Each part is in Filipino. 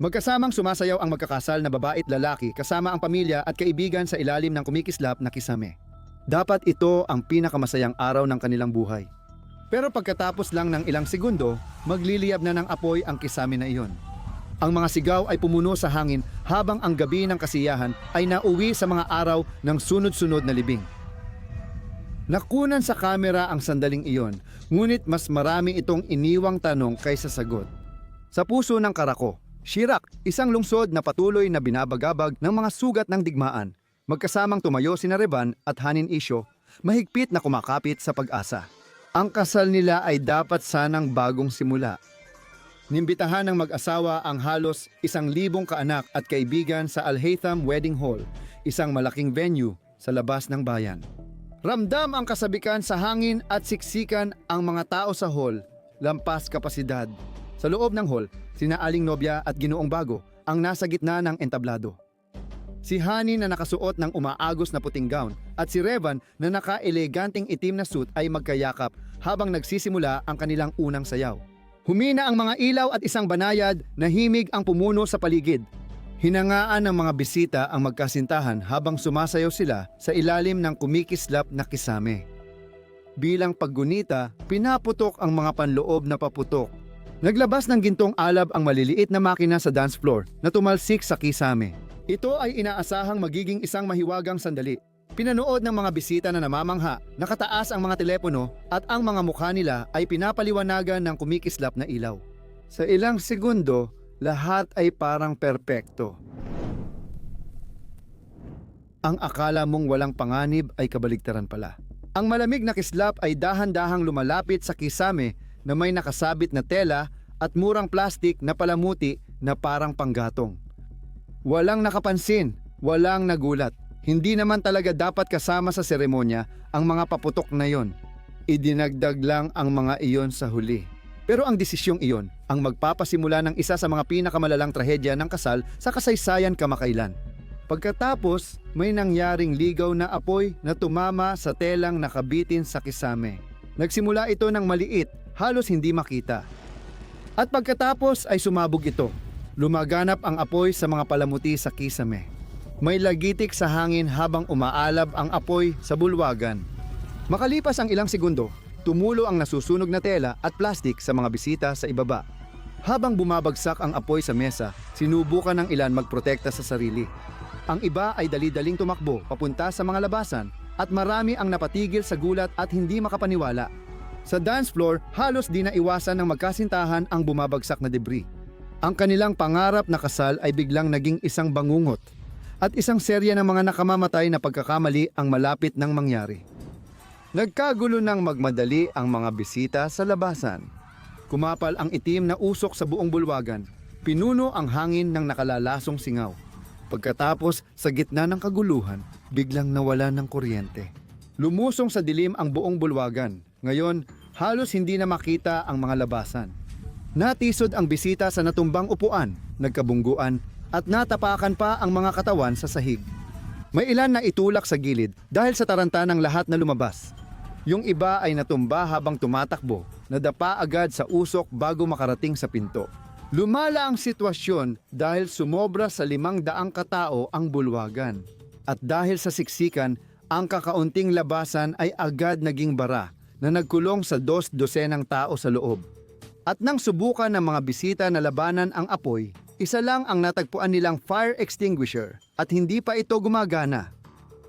Magkasamang sumasayaw ang magkakasal na babae at lalaki kasama ang pamilya at kaibigan sa ilalim ng kumikislap na kisame. Dapat ito ang pinakamasayang araw ng kanilang buhay. Pero pagkatapos lang ng ilang segundo, magliliyab na ng apoy ang kisame na iyon. Ang mga sigaw ay pumuno sa hangin habang ang gabi ng kasiyahan ay nauwi sa mga araw ng sunod-sunod na libing. Nakunan sa kamera ang sandaling iyon, ngunit mas marami itong iniwang tanong kaysa sagot. Sa puso ng Karako, Shirak, isang lungsod na patuloy na binabagabag ng mga sugat ng digmaan, magkasamang tumayo sina Revan at Hanin Isyo, mahigpit na kumakapit sa pag-asa. Ang kasal nila ay dapat sanang bagong simula. Nimbitahan ng mag-asawa ang halos isang libong kaanak at kaibigan sa Al-Haytham Wedding Hall, isang malaking venue sa labas ng bayan. Ramdam ang kasabikan sa hangin at siksikan ang mga tao sa hall, lampas kapasidad. Sa loob ng hall, sina Aling Nobya at Ginoong Bago ang nasa gitna ng entablado. Si Hani na nakasuot ng umaagos na puting gown at si Revan na naka-eleganting itim na suit ay magkayakap habang nagsisimula ang kanilang unang sayaw. Humina ang mga ilaw at isang banayad na himig ang pumuno sa paligid. Hinangaan ng mga bisita ang magkasintahan habang sumasayaw sila sa ilalim ng kumikislap na kisame. Bilang paggunita, pinaputok ang mga panloob na paputok. Naglabas ng gintong alab ang maliliit na makina sa dance floor na tumalsik sa kisame. Ito ay inaasahang magiging isang mahiwagang sandali. Pinanood ng mga bisita na namamangha, nakataas ang mga telepono at ang mga mukha nila ay pinapaliwanagan ng kumikislap na ilaw. Sa ilang segundo, lahat ay parang perpekto. Ang akala mong walang panganib ay kabaligtaran pala. Ang malamig na kislap ay dahan-dahang lumalapit sa kisame na may nakasabit na tela at murang plastik na palamuti na parang panggatong. Walang nakapansin, walang nagulat. Hindi naman talaga dapat kasama sa seremonya ang mga paputok na yon. Idinagdag lang ang mga iyon sa huli. Pero ang desisyong iyon ang magpapasimula ng isa sa mga pinakamalalang trahedya ng kasal sa kasaysayan kamakailan. Pagkatapos, may nangyaring ligaw na apoy na tumama sa telang nakabitin sa kisame. Nagsimula ito ng maliit, halos hindi makita. At pagkatapos ay sumabog ito. Lumaganap ang apoy sa mga palamuti sa kisame. May lagitik sa hangin habang umaalab ang apoy sa bulwagan. Makalipas ang ilang segundo, tumulo ang nasusunog na tela at plastik sa mga bisita sa ibaba. Habang bumabagsak ang apoy sa mesa, sinubukan ng ilan magprotekta sa sarili. Ang iba ay dali-daling tumakbo papunta sa mga labasan at marami ang napatigil sa gulat at hindi makapaniwala. Sa dance floor, halos di na iwasan ng magkasintahan ang bumabagsak na debris. Ang kanilang pangarap na kasal ay biglang naging isang bangungot at isang serya ng mga nakamamatay na pagkakamali ang malapit ng mangyari. Nagkagulo ng magmadali ang mga bisita sa labasan. Kumapal ang itim na usok sa buong bulwagan. Pinuno ang hangin ng nakalalasong singaw. Pagkatapos, sa gitna ng kaguluhan, biglang nawala ng kuryente. Lumusong sa dilim ang buong bulwagan. Ngayon, halos hindi na makita ang mga labasan. Natisod ang bisita sa natumbang upuan, nagkabungguan, at natapakan pa ang mga katawan sa sahig. May ilan na itulak sa gilid dahil sa taranta ng lahat na lumabas. Yung iba ay natumba habang tumatakbo, nadapa agad sa usok bago makarating sa pinto. Lumala ang sitwasyon dahil sumobra sa limang daang katao ang bulwagan. At dahil sa siksikan, ang kakaunting labasan ay agad naging bara na nagkulong sa dos dosenang tao sa loob. At nang subukan ng mga bisita na labanan ang apoy, isa lang ang natagpuan nilang fire extinguisher at hindi pa ito gumagana.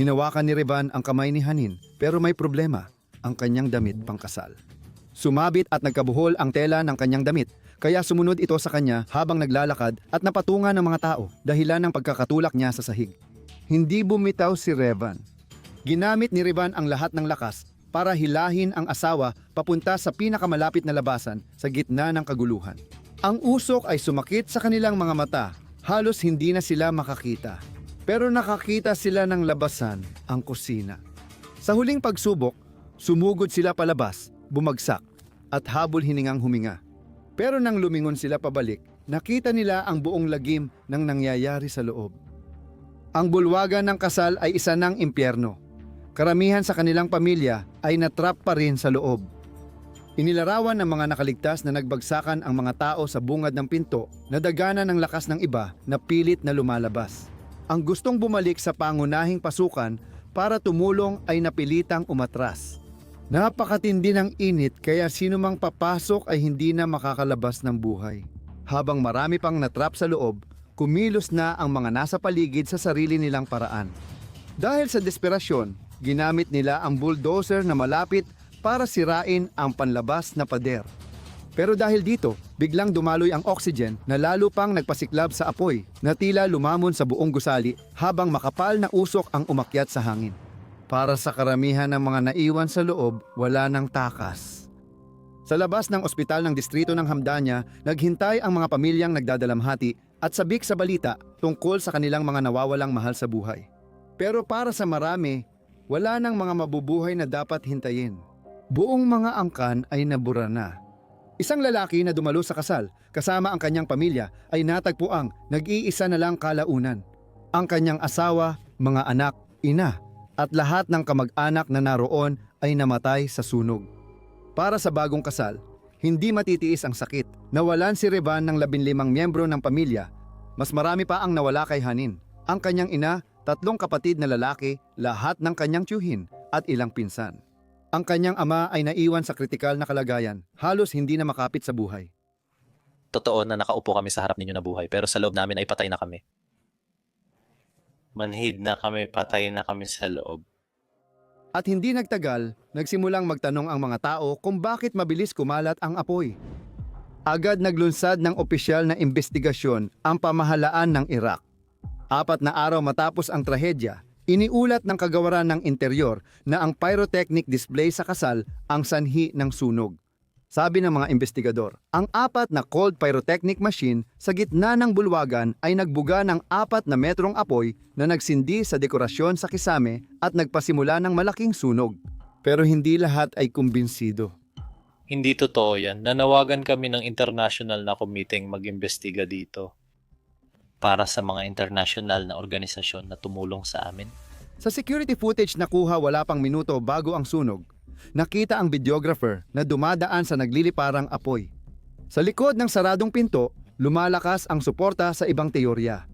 Hinawakan ni Revan ang kamay ni Hanin pero may problema, ang kanyang damit pangkasal. Sumabit at nagkabuhol ang tela ng kanyang damit kaya sumunod ito sa kanya habang naglalakad at napatungan ng mga tao dahilan ng pagkakatulak niya sa sahig. Hindi bumitaw si Revan. Ginamit ni Revan ang lahat ng lakas para hilahin ang asawa papunta sa pinakamalapit na labasan sa gitna ng kaguluhan. Ang usok ay sumakit sa kanilang mga mata, halos hindi na sila makakita. Pero nakakita sila ng labasan, ang kusina. Sa huling pagsubok, sumugod sila palabas, bumagsak, at habol hiningang huminga. Pero nang lumingon sila pabalik, nakita nila ang buong lagim ng nangyayari sa loob. Ang bulwagan ng kasal ay isa ng impyerno. Karamihan sa kanilang pamilya ay natrap pa rin sa loob. Inilarawan ng mga nakaligtas na nagbagsakan ang mga tao sa bungad ng pinto na dagana ng lakas ng iba na pilit na lumalabas. Ang gustong bumalik sa pangunahing pasukan para tumulong ay napilitang umatras. Napakatindi ng init kaya sino mang papasok ay hindi na makakalabas ng buhay. Habang marami pang natrap sa loob, kumilos na ang mga nasa paligid sa sarili nilang paraan. Dahil sa desperasyon, ginamit nila ang bulldozer na malapit para sirain ang panlabas na pader. Pero dahil dito, biglang dumaloy ang oxygen na lalo pang nagpasiklab sa apoy na tila lumamon sa buong gusali habang makapal na usok ang umakyat sa hangin. Para sa karamihan ng mga naiwan sa loob, wala nang takas. Sa labas ng ospital ng distrito ng Hamdanya, naghintay ang mga pamilyang nagdadalamhati at sabik sa balita tungkol sa kanilang mga nawawalang mahal sa buhay. Pero para sa marami, wala nang mga mabubuhay na dapat hintayin. Buong mga angkan ay nabura na. Isang lalaki na dumalo sa kasal kasama ang kanyang pamilya ay natagpuang nag-iisa na lang kalaunan. Ang kanyang asawa, mga anak, ina at lahat ng kamag-anak na naroon ay namatay sa sunog. Para sa bagong kasal, hindi matitiis ang sakit. Nawalan si Revan ng 15 miyembro ng pamilya. Mas marami pa ang nawala kay Hanin. Ang kanyang ina, tatlong kapatid na lalaki, lahat ng kanyang tiyuhin at ilang pinsan. Ang kanyang ama ay naiwan sa kritikal na kalagayan, halos hindi na makapit sa buhay. Totoo na nakaupo kami sa harap ninyo na buhay, pero sa loob namin ay patay na kami. Manhid na kami, patay na kami sa loob. At hindi nagtagal, nagsimulang magtanong ang mga tao kung bakit mabilis kumalat ang apoy. Agad naglunsad ng opisyal na investigasyon ang pamahalaan ng Iraq. Apat na araw matapos ang trahedya, iniulat ng kagawaran ng interior na ang pyrotechnic display sa kasal ang sanhi ng sunog. Sabi ng mga investigador, ang apat na cold pyrotechnic machine sa gitna ng bulwagan ay nagbuga ng apat na metrong apoy na nagsindi sa dekorasyon sa kisame at nagpasimula ng malaking sunog. Pero hindi lahat ay kumbinsido. Hindi totoo yan. Nanawagan kami ng international na committee mag-imbestiga dito. Para sa mga international na organisasyon na tumulong sa amin. Sa security footage na kuha wala pang minuto bago ang sunog, nakita ang videographer na dumadaan sa nagliliparang apoy. Sa likod ng saradong pinto, lumalakas ang suporta sa ibang teorya.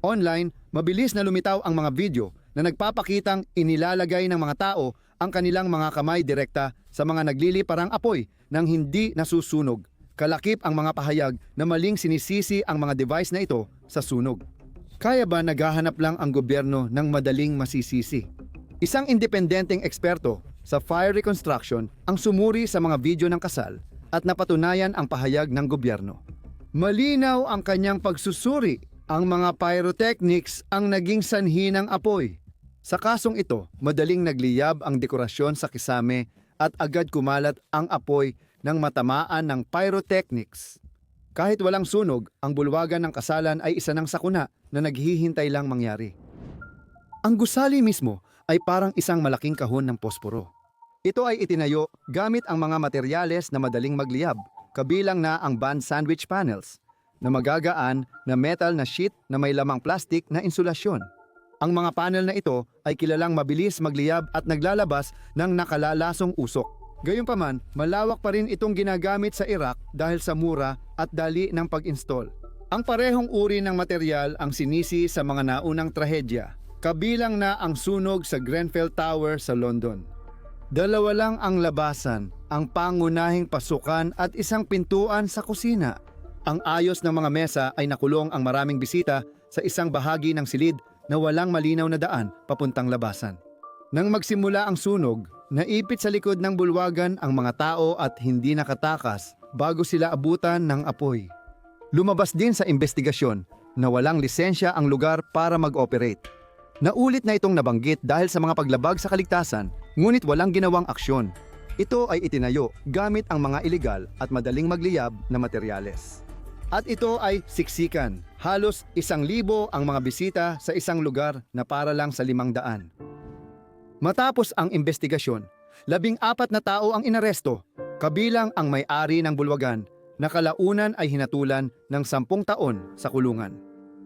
Online, mabilis na lumitaw ang mga video na nagpapakitang inilalagay ng mga tao ang kanilang mga kamay direkta sa mga nagliliparang apoy nang hindi nasusunog. Kalakip ang mga pahayag na maling sinisisi ang mga device na ito sa sunog. Kaya ba naghahanap lang ang gobyerno ng madaling masisisi? Isang independenteng eksperto sa fire reconstruction ang sumuri sa mga video ng kasal at napatunayan ang pahayag ng gobyerno. Malinaw ang kanyang pagsusuri. Ang mga pyrotechnics ang naging sanhi ng apoy. Sa kasong ito, madaling nagliyab ang dekorasyon sa kisame at agad kumalat ang apoy ng matamaan ng pyrotechnics. Kahit walang sunog, ang bulwagan ng kasalan ay isa ng sakuna na naghihintay lang mangyari. Ang gusali mismo ay parang isang malaking kahon ng posporo. Ito ay itinayo gamit ang mga materyales na madaling magliyab, kabilang na ang band sandwich panels, na magagaan na metal na sheet na may lamang plastic na insulasyon. Ang mga panel na ito ay kilalang mabilis magliyab at naglalabas ng nakalalasong usok. Gayunpaman, malawak pa rin itong ginagamit sa Iraq dahil sa mura at dali ng pag-install. Ang parehong uri ng material ang sinisi sa mga naunang trahedya, kabilang na ang sunog sa Grenfell Tower sa London. Dalawa lang ang labasan, ang pangunahing pasukan at isang pintuan sa kusina. Ang ayos ng mga mesa ay nakulong ang maraming bisita sa isang bahagi ng silid na walang malinaw na daan papuntang labasan. Nang magsimula ang sunog, naipit sa likod ng bulwagan ang mga tao at hindi nakatakas bago sila abutan ng apoy. Lumabas din sa investigasyon na walang lisensya ang lugar para mag-operate. Naulit na itong nabanggit dahil sa mga paglabag sa kaligtasan, ngunit walang ginawang aksyon. Ito ay itinayo gamit ang mga ilegal at madaling magliyab na materyales. At ito ay siksikan. Halos isang libo ang mga bisita sa isang lugar na para lang sa limang daan. Matapos ang investigasyon, labing apat na tao ang inaresto, kabilang ang may-ari ng bulwagan na kalaunan ay hinatulan ng sampung taon sa kulungan.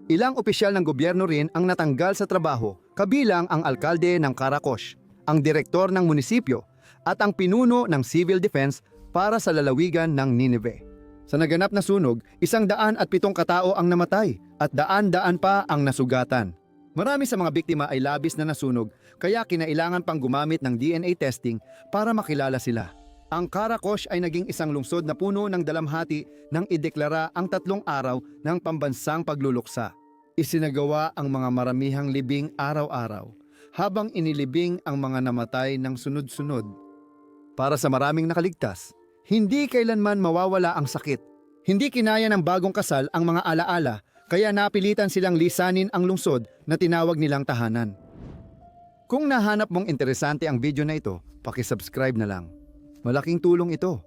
Ilang opisyal ng gobyerno rin ang natanggal sa trabaho, kabilang ang alkalde ng Karakosh, ang direktor ng munisipyo, at ang pinuno ng civil defense para sa lalawigan ng Nineveh. Sa naganap na sunog, isang daan at pitong katao ang namatay at daan-daan pa ang nasugatan. Marami sa mga biktima ay labis na nasunog kaya kinailangan pang gumamit ng DNA testing para makilala sila. Ang Karakosh ay naging isang lungsod na puno ng dalamhati nang ideklara ang tatlong araw ng pambansang pagluluksa. Isinagawa ang mga maramihang libing araw-araw habang inilibing ang mga namatay ng sunod-sunod. Para sa maraming nakaligtas, hindi kailanman mawawala ang sakit. Hindi kinaya ng bagong kasal ang mga alaala kaya napilitan silang lisanin ang lungsod na tinawag nilang tahanan. Kung nahanap mong interesante ang video na ito, pakisubscribe na lang. Malaking tulong ito